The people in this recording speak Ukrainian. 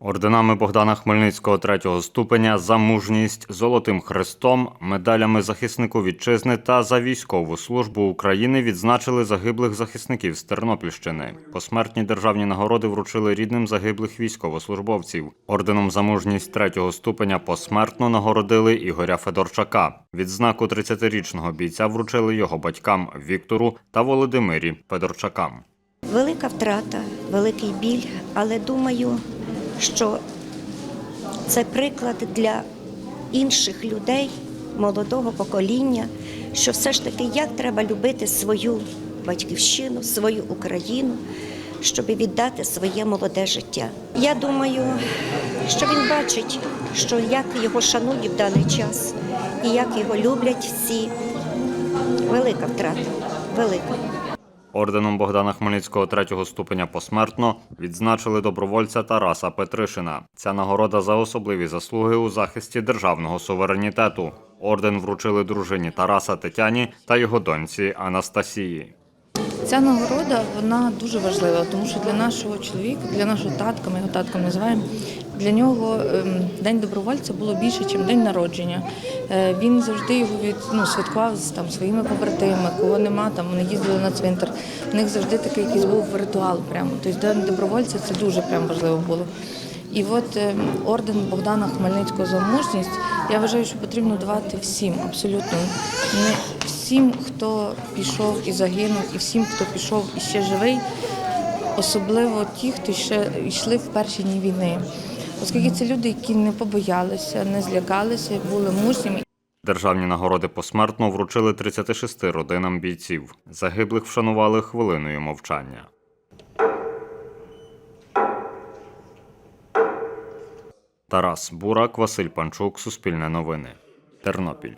Орденами Богдана Хмельницького третього ступеня за мужність, золотим хрестом, медалями захиснику вітчизни та за військову службу України відзначили загиблих захисників з Тернопільщини. Посмертні державні нагороди вручили рідним загиблих військовослужбовців. Орденом за мужність третього ступеня посмертно нагородили Ігоря Федорчака. Відзнаку 30-річного бійця вручили його батькам Віктору та Володимирі Федорчакам. Велика втрата, великий біль, але думаю, що це приклад для інших людей, молодого покоління, що все ж таки як треба любити свою батьківщину, свою Україну, щоб віддати своє молоде життя. Я думаю, що він бачить, що як його шанують в даний час і як його люблять всі. Велика втрата, велика. Орденом Богдана Хмельницького третього ступеня посмертно відзначили добровольця Тараса Петришина. Ця нагорода за особливі заслуги у захисті державного суверенітету. Орден вручили дружині Тараса Тетяні та його доньці Анастасії. Ця нагорода вона дуже важлива, тому що для нашого чоловіка, для нашого татка, ми його татком називаємо. Для нього ем, день добровольця було більше, ніж день народження. Е, Він завжди його від ну, святкував з там своїми побратимами, кого нема, там вони їздили на цвинтар. У них завжди такий якийсь був ритуал. Прямо тобто день добровольця це дуже прям важливо було. І от ем, орден Богдана Хмельницького за мужність я вважаю, що потрібно давати всім, абсолютно не всім, хто пішов і загинув, і всім, хто пішов і ще живий, особливо ті, хто ще йшли в перші дні війни. Оскільки це люди, які не побоялися, не злякалися, були мужніми. Державні нагороди посмертно вручили 36 родинам бійців. Загиблих вшанували хвилиною мовчання. Тарас Бурак, Василь Панчук, Суспільне новини. Тернопіль.